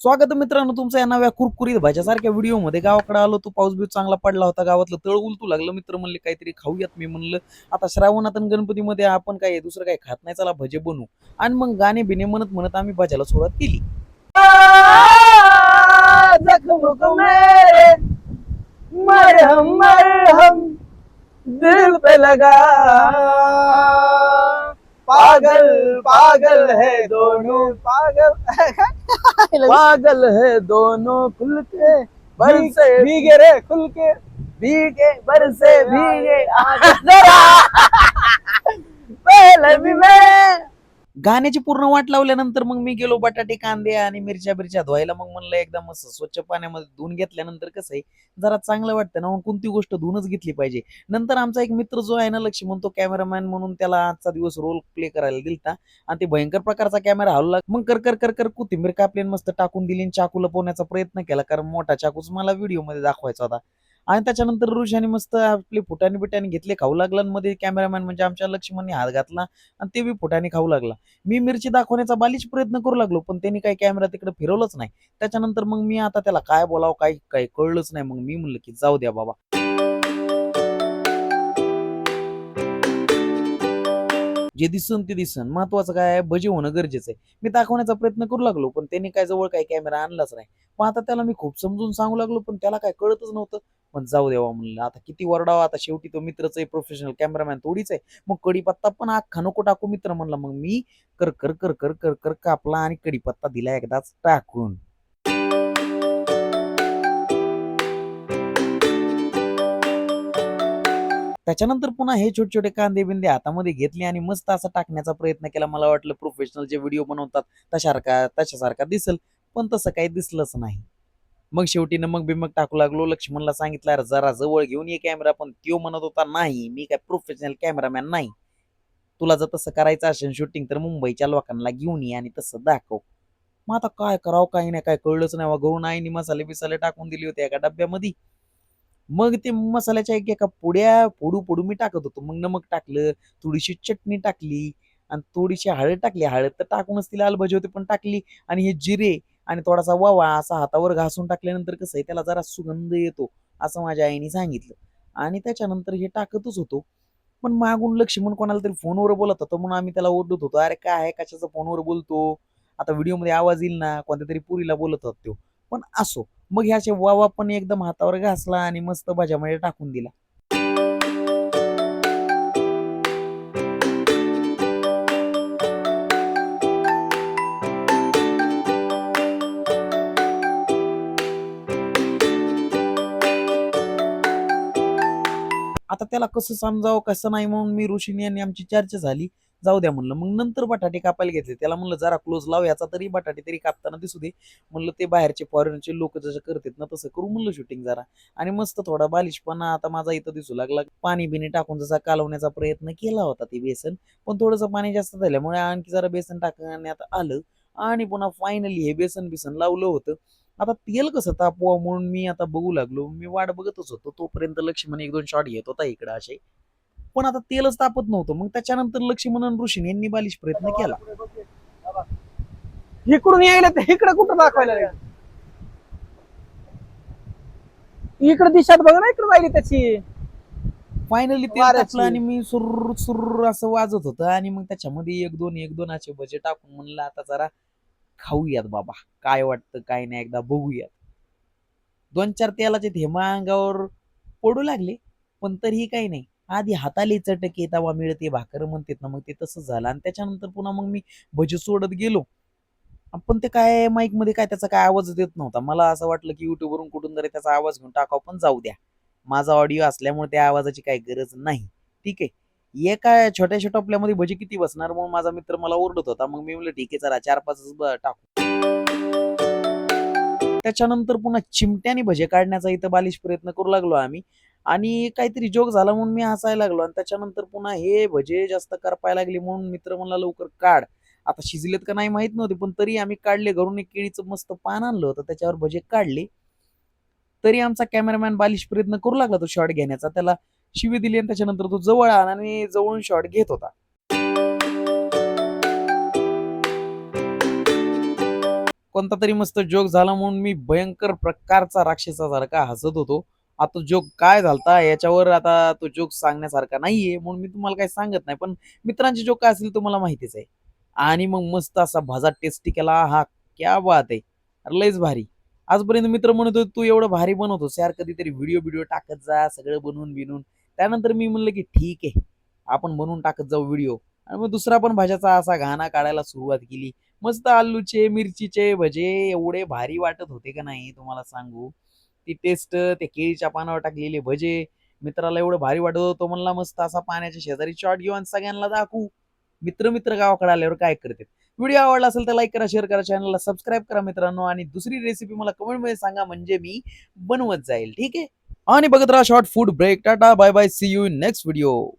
स्वागत मित्रांनो तुमचं या नव्या कुरकुरीत भाज्यासारख्या व्हिडिओमध्ये गावाकडे आलो तो पाऊस बिऊस चांगला पडला होता गावातलं तळ उलतू लागलं. मित्र म्हणले काहीतरी खाऊयात मी म्हणलं. आता श्रावणात आणि गणपतीमध्ये आपण काय दुसरं काही खात नाही चला भजे बनवू. आणि मग गाणे बिने म्हणत म्हणत आम्ही भाज्याला सुरुवात केली. मरहम मरहम दिल पे लगा पागल पागल है दोनों पागल. पागल है दोनों खुल के बरसे भीगे रे खुल के भीगे बरसे भीगे आगे। जरा। पहले भी मैं गाण्याची पूर्ण वाट लावल्यानंतर मग मी गेलो बटाटे कांदे आणि मिरच्या बिरच्या धुवायला. मग म्हणलं एकदा मस्त स्वच्छ पाण्यामध्ये धुवून घेतल्यानंतर कसं आहे जरा चांगलं वाटतं ना म्हणून कोणती गोष्ट धुवूनच घेतली पाहिजे. नंतर आमचा एक मित्र जो आहे ना लक्ष्मी म्हणतो कॅमेरामॅन म्हणून त्याला आजचा दिवस रोल प्ले करायला दिलता. आणि ते भयंकर प्रकारचा कॅमेरा हलला मग कर कर कर कर कोथिंबीर कापली मस्त टाकून दिली आणि चाकू लपवण्याचा प्रयत्न केला. कारण मोठा चाकूच मला व्हिडिओमध्ये दाखवायचा होता. आणि त्याच्यानंतर ऋषाने मस्त आपले फुटाने बिटाने घेतले खाऊ लागला आणि मध्ये कॅमेरामॅन म्हणजे आमच्या लक्ष्मणने हात घातला आणि ते बी फुटाने खाऊ लागला. मी मिरची दाखवण्याचा बालीच प्रयत्न करू लागलो पण त्यांनी काही कॅमेरा तिकडे फिरवलंच नाही. त्याच्यानंतर मग मी आता त्याला काय बोलावं काय काय कळलंच नाही. मग मी म्हणलं की जाऊ द्या बाबा. जे दिसन ते दिसन. महत्वाचं काय आहे? भजी होणं गरजेचं आहे. मी दाखवण्याचा प्रयत्न करू लागलो पण त्यांनी काय जवळ काही कॅमेरा आणलाच नाही. पण आता त्याला मी खूप समजून सांगू लागलो पण त्याला काय कळतच नव्हतं. पण जाऊ देवा म्हणलं आता किती वरडावा आता शेवटी तो मित्रच आहे प्रोफेशनल कॅमेरामॅन थोडीच आहे. मग कडीपत्ता पण अख्खा नको टाकू मित्र म्हणला. मग मी कर कर कर कर कर कर कापला आणि कडीपत्ता दिला एकदाच टाकून. त्याच्यानंतर पुन्हा हे छोटे छोटे कांदे बिंदे हातामध्ये घेतले आणि मस्त असा टाकण्याचा प्रयत्न केला. मला वाटलं प्रोफेशनल जे व्हिडिओ बनवतात तशासारखा तशासारखा दिसल पण तसं काही दिसलंच नाही. मग शेवटी मग बिमक टाकू लागलो. लक्ष्मणला सांगितलं "अरे जरा जवळ घेऊन ये कॅमेरा पण त्यो म्हणत होता नाही मी काय प्रोफेशनल कॅमेरामॅन नाही. तुला जर तसं करायचं असेल शूटिंग तर मुंबईच्या लोकांना घेऊन ये आणि तसं दाखव. मग आता काय करावं? काही नाही काय कळलंच नाही. वा घरून आईने मसाले बिसाले टाकून दिले होते एका डब्यामध्ये. मग ते मसाल्याच्या एक एका पुड्या फोडू फोडू मी टाकत होतो. मग नमक टाकलं थोडीशी चटणी टाकली आणि थोडीशी हळद टाकली. हळद तर टाकूनच ती लाल भाजी होती पण टाकली. आणि हे जिरे आणि थोडासा वावा असा हातावर घासून टाकल्यानंतर कसं आहे त्याला जरा सुगंध येतो असं माझ्या आईने सांगितलं. आणि त्याच्यानंतर हे टाकतच होतो. पण मागून लक्ष्मण कोणाला तरी फोनवर बोलत होतं म्हणून आम्ही त्याला ओरडत होतो. अरे काय आहे कशाचा फोनवर बोलतो? आता व्हिडिओमध्ये आवाज येईल ना कोणत्या तरी पुरीला बोलत होत तो. पण असो. मग ह्याचे वावा पण एकदम हातावर घासला आणि मस्त भाज्यामध्ये टाकून दिला. आता त्याला कसं समजावं कसं नाही म्हणून मी ऋषीने आणि आमची चर्चा झाली. जाऊ द्या म्हणलं. मग नंतर बटाटे कापायला घेतले. त्याला म्हणलं जरा क्लोज लाव याचा तरी बटाटे तरी कापताना दिसू दे. म्हणलं ते बाहेरचे फॉरेनचे लोक जसं करतात ना तसं करू म्हणलं शूटिंग जरा. आणि मस्त थोडा बालिशपणा आता माझा इथं दिसू लागला. पाणी बिणी टाकून जसा कालवण्याचा प्रयत्न केला होता ते बेसन पण थोडंसं पाणी जास्त झाल्यामुळे आणखी जरा बेसन टाकण्यात आलं आणि पुन्हा फायनली हे बेसन बिसन लावलं होतं. आता तेल कसं तापवा म्हणून मी आता बघू लागलो. मी वाट बघतच होतो. तोपर्यंत लक्ष्मण एक दोन शॉट घेत होता इकडं असे. पण आता तेलच तापत नव्हतं. मग त्याच्यानंतर लक्ष्मण आणि ऋषीने यांनी बालिश प्रयत्न केला. इकडून यायला तर इकडे कुठं दाखवायला इकडे दिशात बघ ना इकडे राहिली त्याची. फायनली वाऱ्याची. टाकलं आणि मी सुर सुर असं वाजत होतं आणि मग त्याच्यामध्ये एक दोन एक दोन असे भजे टाकून म्हणलं आता जरा खाऊयात बाबा. काय वाटतं काय नाही एकदा बघूयात. दोन चार तेलाचे थेंबा अंगावर पडू लागले पण तरीही काही नाही. आधी हाताले चटके तवा मिळते भाकर म्हणतात ना मग ते तसं झालं. आणि त्याच्यानंतर पुन्हा मग मी भजे सोडत गेलो. पण ते काय माईकमध्ये काय त्याचा काय आवाज देत नव्हता. मला असं वाटलं की युट्यूबवरून कुठून तरी त्याचा आवाज घेऊन टाकाव पण जाऊ द्या. माझा ऑडिओ असल्यामुळे त्या आवाजाची काही गरज नाही. ठीक आहे. एका छोट्याशा आपल्यामध्ये भजी किती बसणार? म्हणून माझा मित्र मला ओरडत होता. मग मी म्हणलं ठीक आहे चला चार पाच टाकू. त्याच्यानंतर पुन्हा चिमट्याने भजे काढण्याचा इथं बालिश प्रयत्न करू लागलो आम्ही. आणि काहीतरी जोक झाला म्हणून मी हसायला लागलो आणि त्याच्यानंतर पुन्हा हे भजे जास्त करपायला लागले म्हणून मित्र म्हणला लवकर काढ. आता शिजलेत का नाही माहीत नव्हते पण तरी आम्ही काढले. घरून एक केळीचं मस्त पान आणलं होतं त्याच्यावर भजे काढले. तरी आमचा कॅमेरामॅन बालिश प्रयत्न करू लागला तो शॉट घेण्याचा. त्याला शिवी दिली आणि त्याच्यानंतर तो जवळ आला आणि जवळून शॉट घेत होता. कोणता तरी मस्त जोक झाला म्हणून मी भयंकर प्रकारचा राक्षसासारखा हसत होतो. आता जोक काय झालता? याच्यावर आता तो जोक सांगण्यासारखा नाहीये म्हणून मी तुम्हाला काही सांगत नाही. पण मित्रांचे जोक काय असेल तुम्हाला माहितीच आहे. आणि मग मस्त असा भाजा टेस्टी केला. हा क्या बात आहे. अरे लयच भारी. आजपर्यंत मित्र म्हणत होते तू एवढं भारी बनवतो यार कधीतरी व्हिडिओ बिडिओ टाकत जा सगळं बनवून बिनून त्यानंतर मी म्हणलं की ठीक आहे. आपण बनवून टाकत जाऊ व्हिडिओ आणि मग दुसरा पण भाज्याचा असा घाणा काढायला सुरुवात केली. मस्त आलूचे मिरचीचे भजे एवढे भारी वाटत होते का नाही तुम्हाला सांगू? ती टेस्ट ते केळीच्या पानावर टाकलेले भजे. मित्राला एवढं भारी वाटत होतं म्हणला मस्त असा पाण्याच्या शेजारी शॉट घेऊन आणि सगळ्यांना दाखवू. मित्र मित्र गावाकडे आल्यावर काय करते व्हिडिओ आवडला असेल तर लाईक करा शेअर करा चॅनलला सबस्क्राईब करा मित्रांनो. आणि दुसरी रेसिपी मला कमेंटमध्ये सांगा म्हणजे मी बनवत जाईल. ठीक आहे? आणि बघत राहा short food break tata bye bye see you in next video